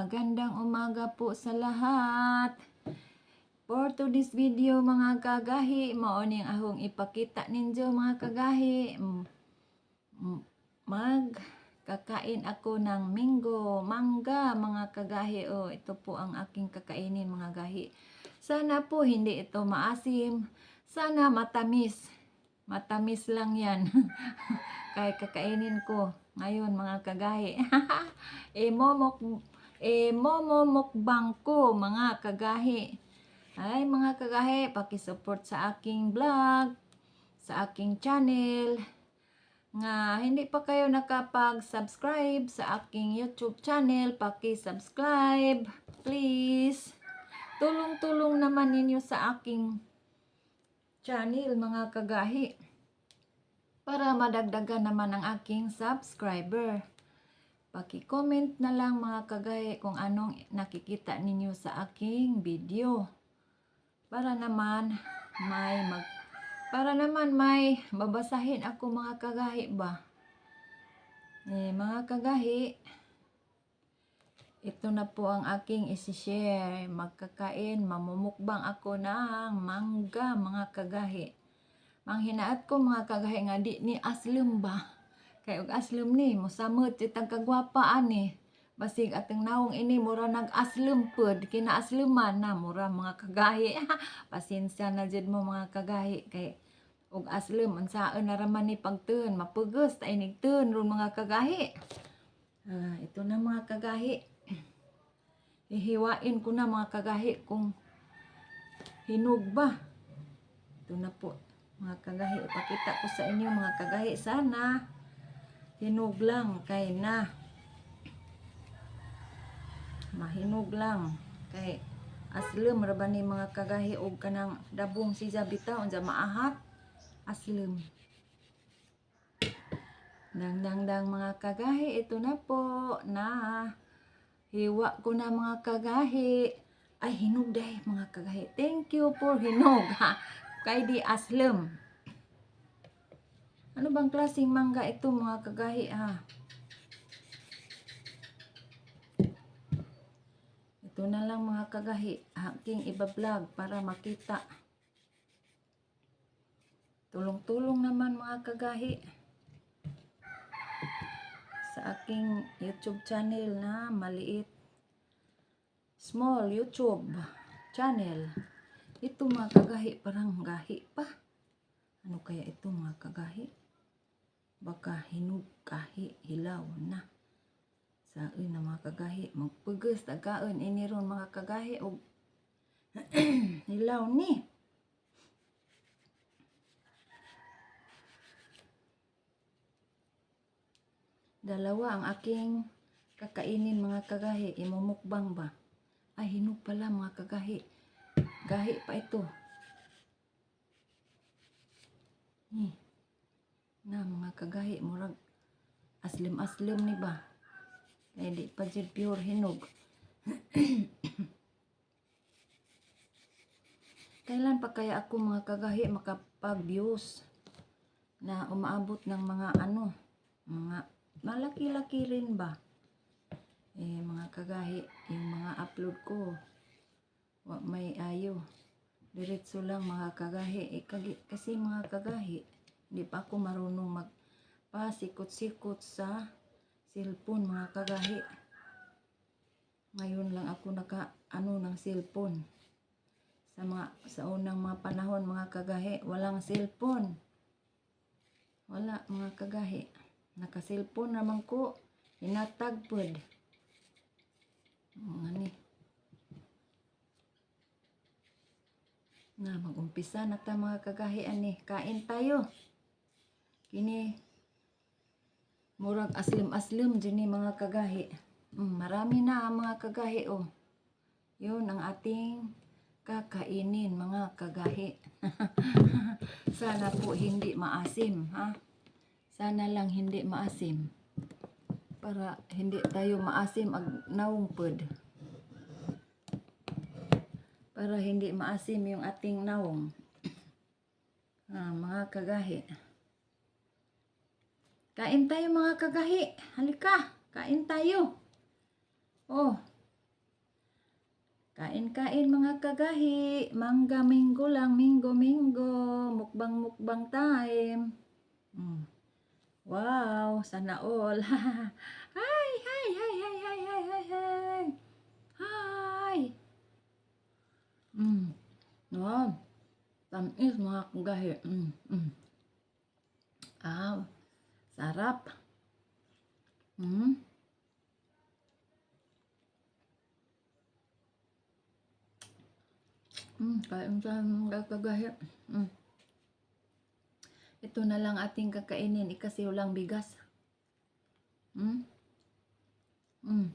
Magandang umaga po sa lahat. For today's video mga kagahi, mao ahong ipakita ninyo mga kagahi. Mag kakain ako ng minggo, mangga mga kagahi. Oh, ito po ang aking kakainin mga gahi. Sana po hindi ito maasim. Sana matamis. Matamis lang yan. Kaya kakainin ko ngayon mga kagahi. e momok e momo mukbang ko mga kagahi. Ay mga kagahi, paki-support sa aking vlog, sa aking channel. Nga hindi pa kayo nakapag-subscribe sa aking YouTube channel, paki-subscribe, please. Tulong-tulong naman ninyo sa aking channel mga kagahi para madagdagan naman ang aking subscriber. Paki-comment na lang mga kagaya kung anong nakikita ninyo sa aking video. Para naman may mag para naman may babasahin ako mga kagahi ba. Eh, mga kagahi, ito na po ang aking isi-share. Magkakain, mamumukbang ako ng mangga mga kagahi. Manghinaat ko mga kagahi nga di ni aslum ba. Kay og aslum ni mosamot itang kagwapa ani. Basig atong naong ini mura nag-aslum pod kinaasluman na mura mga kagahi. Pasensya na jud mo mga kagahi kay og aslum unsaon na raman ni pagtun mapugos ta inig tun ron mga kagahi. Ah, ito na mga kagahi. Hihiwain ko na mga kagahi kung hinog ba. Ito na po mga kagahi. Ipakita ko sa inyo mga kagahi. Sana hinog lang kay na. Mahinog lang kay aslem ra ni mga kagahi og kanang dabong si Zabita unsa maahat aslem. Dang dang dang mga kagahi ito na po na hiwa ko na mga kagahi. Ay hinog dai mga kagahi. Thank you for hinog ha kay di aslem. Ano bang klaseng mangga ito mga kagahi ha? Ito na lang mga kagahi. Aking iba-vlog para makita. Tulong-tulong naman mga kagahi. Sa aking YouTube channel na maliit. Small YouTube channel. Ito mga kagahi parang gahi pa. Ano kaya ito mga kagahi? Baka hinog kahi hilaw na. Sa na mga kagahi magpugas tagaon ini ron mga kagahi og hilaw ni. Dalawa ang aking kakainin mga kagahi. Imumukbang ba? Ay, hinog pala mga kagahi. Gahi pa ito. Ni. Na mga kagahi murag aslim-aslim ni ba? Kaya di pa jud pure hinog. Kailan pa kaya ako mga kagahi makapag-views na umaabot ng mga ano, mga malaki-laki rin ba? Eh, mga kagahi, yung mga upload ko, may ayo. Diretso lang mga kagahi. Eh, kasi mga kagahi, hindi pa ako marunong magpasikot-sikot sa cellphone mga kagahi. Ngayon lang ako naka ano ng cellphone. Sa mga sa unang mga panahon mga kagahi, walang cellphone. Wala mga kagahi. Naka-cellphone naman ko. Hinatag pod. Mga ni. Na, mag-umpisa na ta mga kagahi ani. Kain tayo. Kini murag aslim-aslim dyan ni mga kagahi. Mm, marami na ang mga kagahi oh. Yun ang ating kakainin mga kagahi. Sana po hindi maasim ha. Sana lang hindi maasim. Para hindi tayo maasim ag naong pod. Para hindi maasim yung ating naong. Ah, mga kagahi. Kain tayo mga kagahi. Halika, kain tayo. Oh, Kain-kain mga kagahi. Mangga minggo lang, minggo-minggo. Mukbang-mukbang time. Mm. Wow, sana all. hi, hi, hi, hi, hi, hi, hi, hi. Hi. Mm. Wow. Tamis mga kagahi. Mm. Mm. Ah, sarap. Mm. Mm, kain tayo mga kagahi. Mm. Ito na lang ating kakainin. Ikasi walang bigas. Mm. Mm.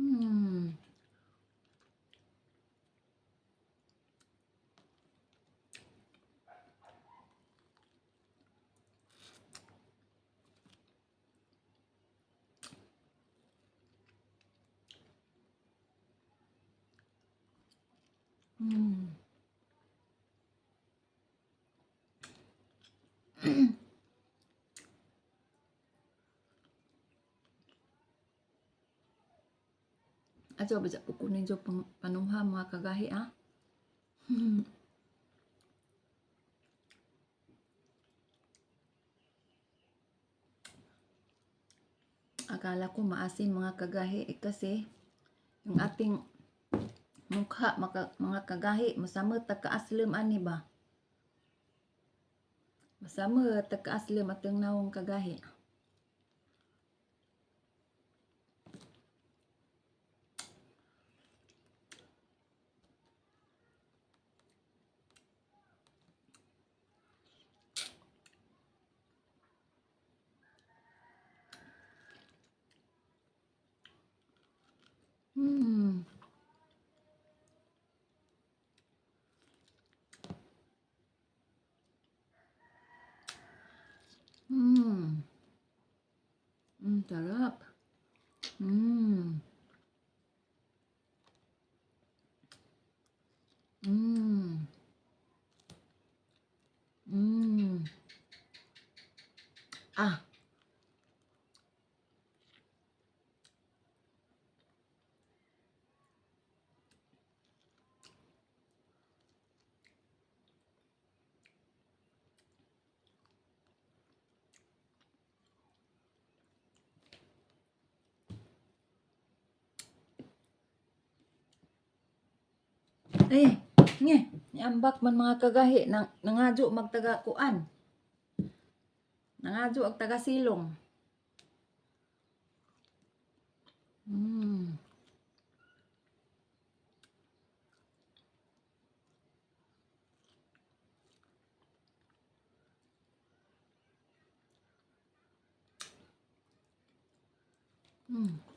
Mm. Mm. Ato ba sa kukunin pang panuha mga kagahi ah? Akala ko maasim mga kagahi eh, kasi yung ating mengka maka mengaka gahi bersama teka aslem ani bah, bersama teka aslem mateng naung kagahi Hmm, sarap. Hmm. Hmm. Hmm. Ah. Eh, nge, niambak man mga kagahi nang nangadyo magtaga kuan. Nangadyo ang taga silong. Hmm. Hmm.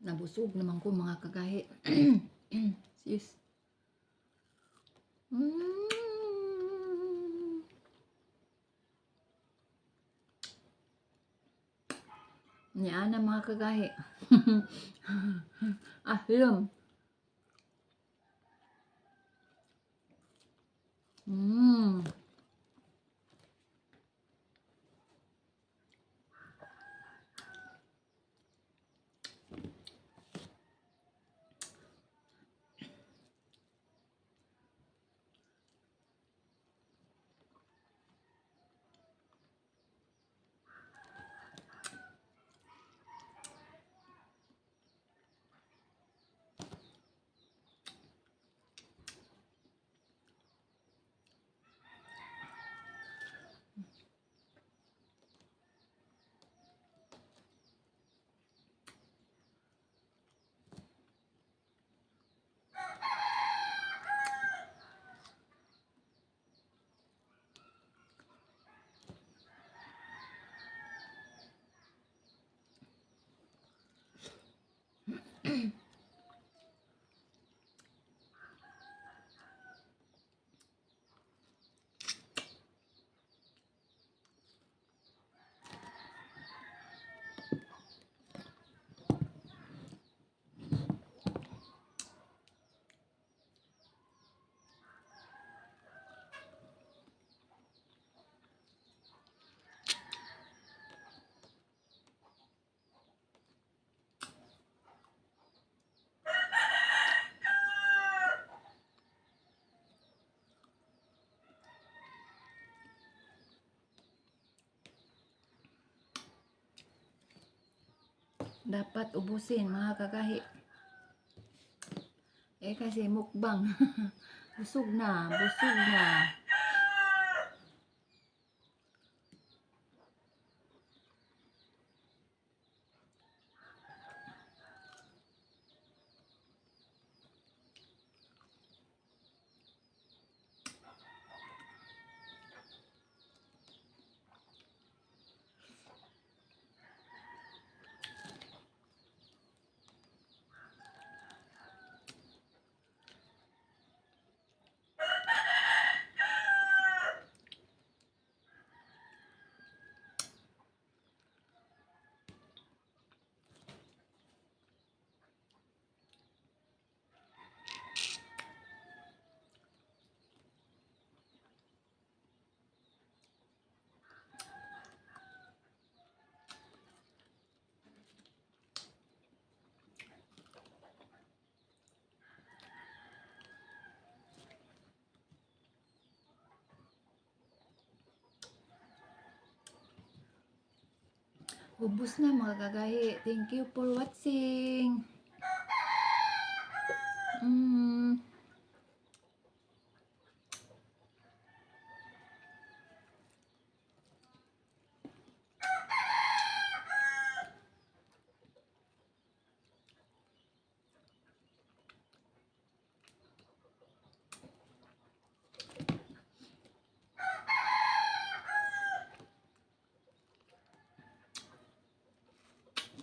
Nabusog naman ko mga kagahi. Sis. Mm. Yan ang mga kagahi. ah, yun. Mm. Dapat ubusin mga kagahi. Eh kasi mukbang. busog na, busog na. Ubus na mga kagahi. Thank you for watching. Mm.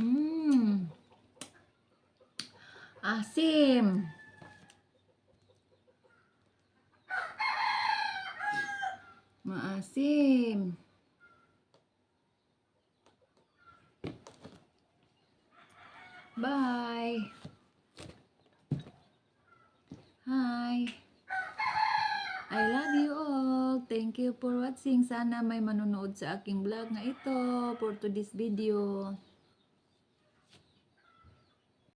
Mm. Asim. Maasim. Bye. Hi. I love you all. Thank you for watching. Sana may manonood sa aking vlog na ito for today's video.